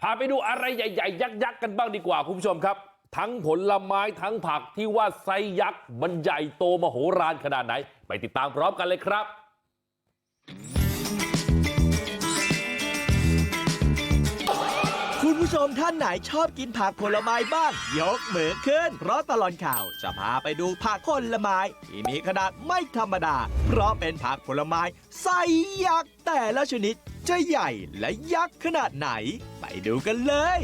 พาไปดูอะไรใหญ่ๆยักษ์ๆกันบ้างดีกว่าคุณผู้ชมครับทั้งผลไม้ทั้งผักที่ว่าไซสยักษ์มันใหญ่โตมโหฬารขนาดไหนไปติดตามพร้อมกันเลยครับ ชมท่านไหนชอบกินผักผลไม้บ้างยกมือขึ้น เพราะตลอดข่าวจะพาไปดูผักผลไม้ที่มีขนาดไม่ธรรมดา เพราะเป็นผักผลไม้ไส้ยักษ์แต่ละชนิดจะใหญ่และยักษ์ขนาดไหน ไปดูกันเลย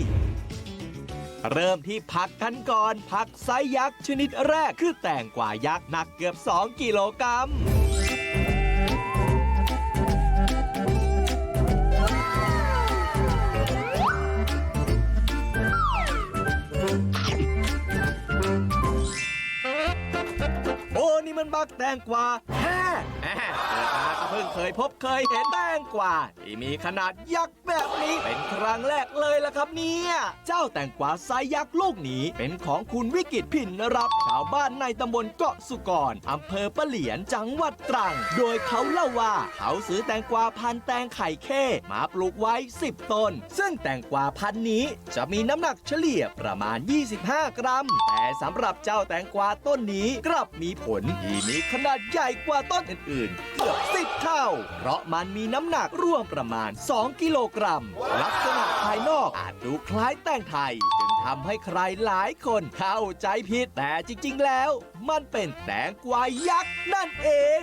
เริ่มที่ผักกันก่อนผักไซส์ยักษ์ชนิดแรกคือแตงกวายักษ์หนักเกือบ 2 กิโลกรัม ฟักแตงกวาแห้แฮ่เกิดมาก็เพิ่งเคยพบเคยเห็นแตงกวาที่มีขนาดยักษ์แบบนี้เป็นครั้งแรกเลยล่ะครับเนี่ย เจ้าแตงกวาไซยักษ์ลูกนี้เป็นของคุณวิกิตพินรับ ชาวบ้านในตำบลเกาะสุกรอำเภอปะเหลียนจังหวัดตรัง โดยเขาเล่าว่า เขาซื้อแตงกวาพันแตงไข่เข้มาปลูกไว้ 10 ต้น ซึ่งแตงกวาพันนี้จะมีน้ำหนักเฉลี่ยประมาณ 25 กรัม แต่สำหรับเจ้าแตงกวาต้นนี้กลับมีผลที่มีขนาดใหญ่กว่าต้นอื่นๆเกือบ10เท่า เพราะมันมีน้ำหนักร่วมประมาณ 2 กิโลกรัม ลักษณะภายนอกอาจดูคล้ายแตงไทย จึงทำให้ใครหลายคนเข้าใจผิด แต่จริงๆแล้ว มันเป็นแตงกวายักษ์นั่นเอง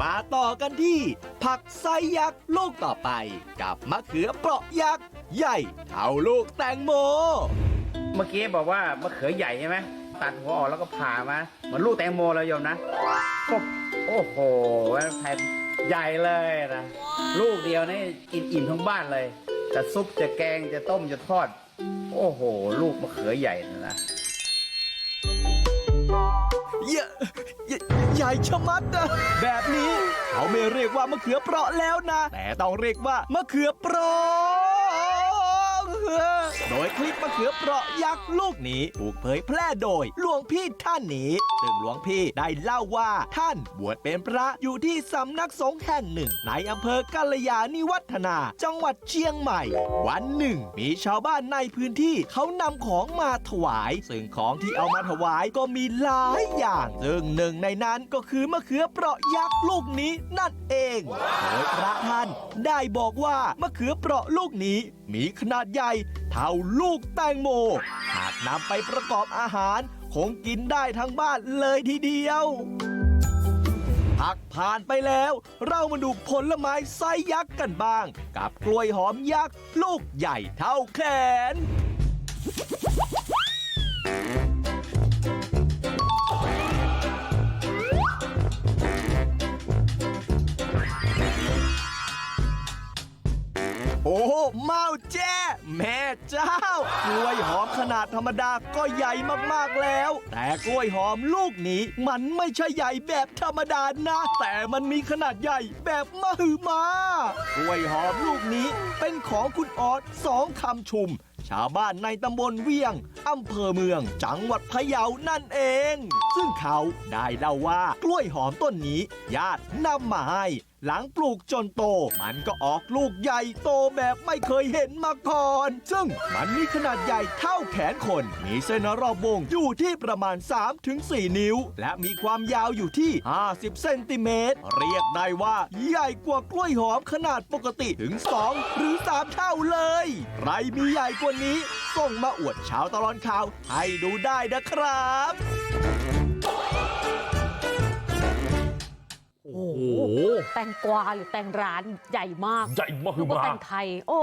มาต่อกันที่ ผักไซยักษ์ลูกต่อไป กับมะเขือเปราะยักษ์ใหญ่เท่าลูกแตงโม เมื่อกี้บอกว่ามะเขือใหญ่ใช่ไหมตัดหัวออกแล้วก็ผ่ามาเหมือนลูกแตงโมเลยโยมนะ โอ้โอ้โหแผ่นใหญ่เลยนะ ลูกเดียวนี่กินอิ่มทั้งบ้านเลย จะซุปจะแกงจะต้มจะทอด โอ้โห ลูกมะเขือใหญ่นะนะใหญ่ใหญ่ใหญ่ชะมัดนะแบบนี้ เขาไม่เรียกว่ามะเขือเปราะแล้วนะ แต่ต้องเรียกว่ามะเขือเปราะ โดยคลิปมะเขือเปราะยักษ์ลูกนี้ถูกเผยแพร่โดยหลวงพี่ท่านนี้ ซึ่งหลวงพี่ได้เล่าว่าท่านบวชเป็นพระอยู่ที่สำนักสงฆ์แห่งหนึ่ง ในอำเภอกัลยาณิวัฒนา จังหวัดเชียงใหม่ วันหนึ่ง มีชาวบ้านในพื้นที่เขานำของมาถวาย ซึ่งของที่เอามาถวายก็มีหลายอย่าง ซึ่งหนึ่งในนั้นก็คือมะเขือเปราะยักษ์ลูกนี้นั่นเองโดยพระท่านได้บอกว่ามะเขือเปราะลูกนี้มีขนาดใหญ่เท่าลูกแตงโมหากนำไปประกอบอาหารคงกินได้ทั้งบ้านเลยทีเดียวพักผ่านไปแล้ว เรามาดูผลไม้ไซยักษ์กันบ้าง กับกล้วยหอมยักษ์ ลูกใหญ่เท่าแขน อ้เมาแจ้แม่เจ้ากล้วยหอมขนาดธรรมดาก็ใหญ่มากๆแล้ว แต่กล้วยหอมลูกนี้มันไม่ใช่ใหญ่แบบธรรมดานะ แต่มันมีขนาดใหญ่แบบมหึมากล้วยหอมลูกนี้เป็นของคุณออดสองคำชุม ชาวบ้านในตำบลเวียงอำเภอเมือง จังหวัดพะเยานั่นเอง ซึ่งเขาได้เล่าว่ากล้วยหอมต้นนี้ญาตินำมาให้ หลังปลูกจนโตมันก็ออกลูกใหญ่โตแบบไม่เคยเห็นมาก่อน ซึ่งมันมีขนาดใหญ่เท่าแขนคน มีเส้นรอบวงอยู่ที่ประมาณ 3-4 นิ้ว และมีความยาวอยู่ที่ 50 เซนติเมตร เรียกได้ว่าใหญ่กว่ากล้วยหอมขนาดปกติถึง 2 หรือ 3 เท่าเลย ใครมีใหญ่กว่านี้ ส่งมาอวดช้าตลอดข่าวให้ดูได้นะครับ งกวาหรือแตงร้านใหญ่มากใหญ่มากนึกว่ามาแตกงไทยโอ้